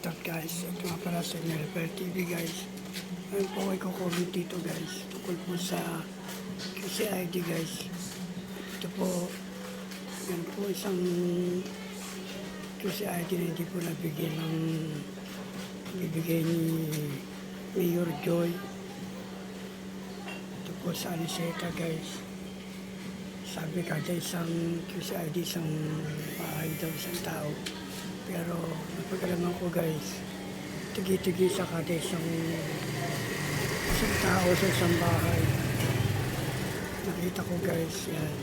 Shoutout guys. Ito nga pala sa Miracle TV guys. Ngayon po ay kukomment dito guys. Tukol po sa QCID guys. Ito po, yan po isang QCID na hindi po nabigyan ng bibigay ni Mayor Joy. Ito po sa Aniseta guys. Sabi kada isang QCID, isang bahay daw, isang tao. Pero napagalaman ko guys, tigi-tigi sa kada isang, isang tao sa isang bahay. Nakita ko guys, yan,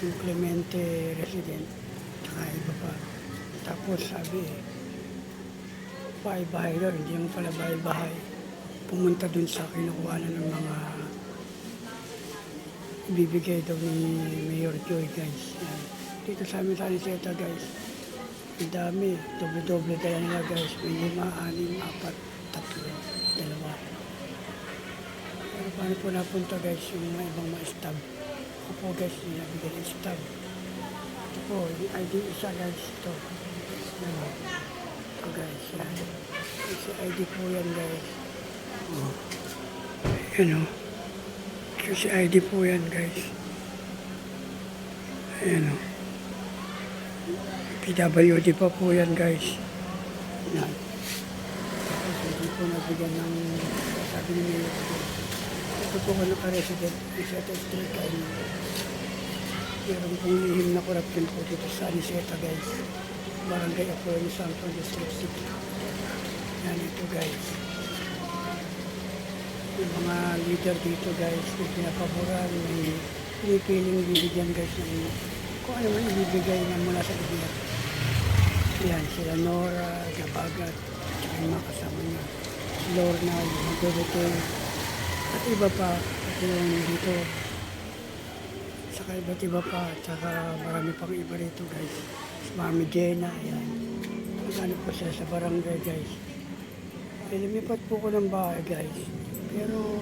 yung Clemente resident, tsaka iba pa. Tapos sabi, bahay-bahay daw, hindi mo pala bahay-bahay. Pumunta dun sa kinukuhanan ng mga ibibigay daw ni Mayor Joy guys. Yan. Dito sa amin sa Aniseta guys, ang dami, doble-doble dala nila guys. May lima, anim, apat, tatlo, dalawa. Pero paano po napunta guys yung mga ibang mga stab? Ako po guys, nilabigay ng stab. Ito po, yung ID isa guys, ito. Ano, ito guys, yan. Kasi ID po yan guys. Oh. Yan o. Kasi ID po yan guys. Ayan o. PWD pa po yan guys. Yan. Tapos hindi po nabigyan ng sabi ni Mayor ko. Ito po ko naka-resident. Iseta Street kayo. Meron pong lihim na corruption po dito sa Aniseta guys. Barangay Apollo Santo District City. Yan ito guys. Yung mga leader dito guys, yung pinapaboran, may pinipiling bibigyan guys ng kung ano man ibibigay na mula sa gobyerno. Yan, sila Nora, Gabagat, tsaka yung mga kasama niya. Si Lorna, yung Dorothy, at iba pa, at yung dito, saka iba't iba pa, tsaka marami pang iba rito guys. Si Mami Jenna, yan. Ano po sila sa barangay guys. Eh, lumipat po ko ng bahay guys. Pero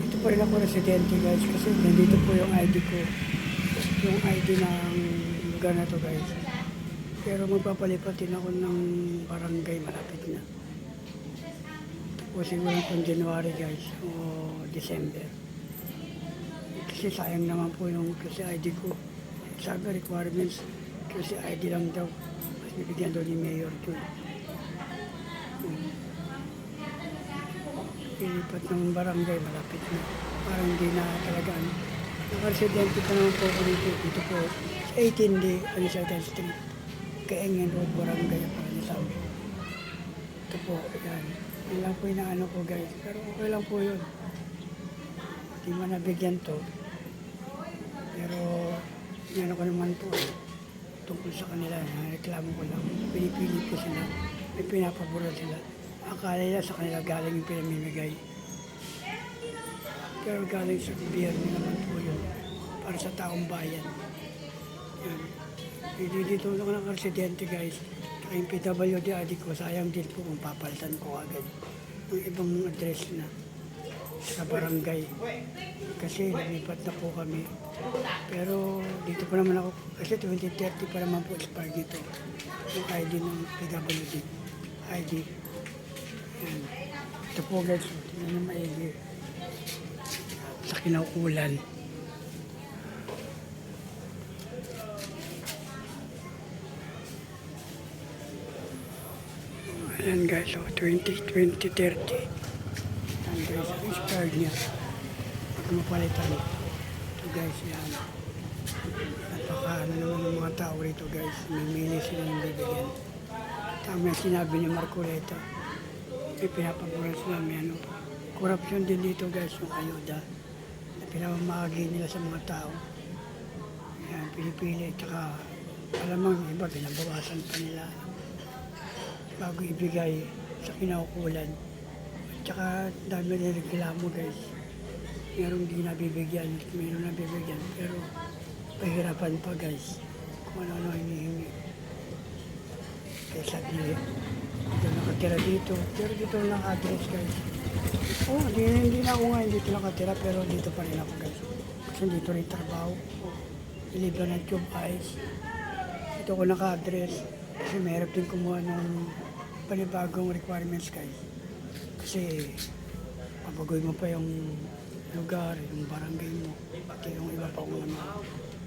dito pa rin ako residente guys kasi nandito po yung ID ko. Yung ID ng lugar na to guys. Pero magpapalipat din ako ng barangay malapit na. O siguro kung January guys o December. Kasi sayang naman po yung kasi ID ko. Sabi requirements kasi ID lang daw. Mas bibigyan daw ni Mayor ko. Ilipat ng barangay, malapit na. Parang hindi na talaga ano. Nakaresidente pa naman po ako dito. Dito po, sa 18D, Anisata Street. Kaengen Road, Barangay, Panisam. Ito po, yan. Yan lang po yung inaano ko guys. Pero okay lang po yun. Hindi man nabigyan to. Pero, yan ko naman po. Tungkol sa kanila, reklamo ko lang. Pinipili ko sila. May pinapabura sila. Akala nila sa kanila galing yung pinamimigay. Pero galing sa gobyerno naman po yun. Para sa taong bayan. Yan. Hindi dito ako ng residente guys. Yung PWD adik ko, sayang din po kung papalitan ko agad. Yung ibang address na sa barangay. Kasi lumipat na po kami. Pero dito pa naman ako, kasi 2030 pa naman po expired dito. Yung ID ng PWD. ID. Yan. Ito po guys, tingnan na maigi. Sa kinaukulan. Ayan guys, so 20, 20, 30. Ayan guys, ang expired niya. Pag. Ito guys, yan. Napaka ano naman ng mga tao rito guys. Mamili sila ng bibigyan. Tama sinabi ni Marcoleta. May pinapaguran sila may ano. Corruption din dito guys, yung ayuda. Na pinamamahagi nila sa mga tao. Yan, pinipili. Tsaka, alamang iba, pinabawasan pa nila bago ibigay sa kinaukulan. At saka dami rin reklamo guys. Merong di nabibigyan, meron nabibigyan, pero pahirapan pa guys kung ano-ano hinihingi. Kaya sabi nila, dito nakatira dito, pero dito lang address guys. Oh, hindi, hindi na ako nga dito nakatira, pero dito pa rin ako guys. Kasi dito rin trabaho. Iliba ng tube eyes. Dito ko naka-address. Kasi mahirap din kumuha ng panibagong requirements guys. Kasi papagoy mo pa yung lugar, yung barangay mo, pati yung iba pa kung ano.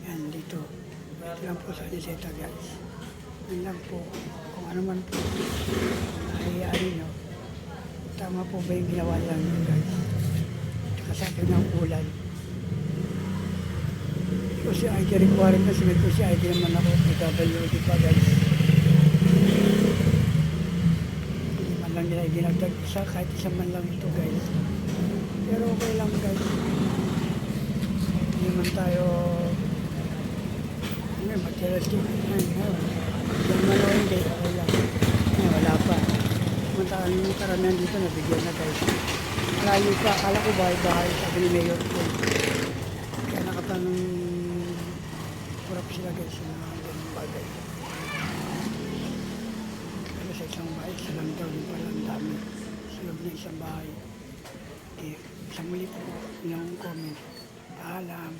Yan dito. Ito lang po sa Aniseta guys. Yan lang po. Kung ano man po nangyayari nyo. Tama po ba yung ginawa lang nyo guys? Tsaka sa akin ng ulan. Kasi ID requirements, may kasi ID naman ako, PWD pa guys. Hindi man lang nila ginagdag isa, kahit isa man lang ito guys. Pero okay lang guys. Hindi man tayo, ano, materialistic. Ay, no. Diyan man o hindi, okay lang. Ay, wala pa. Samantalang yung karamihan dito, nabigyan na guys. Malayo pa, akala ko bahay-bahay, sabi ni Mayor ko. Kaya nakatanong kurap sila guys sa mga ganung bagay. Pero sa isang bahay, silang daw din pala ang dami. Sa loob ng isang bahay. Okay, sa muli po, yung comment. Paalam.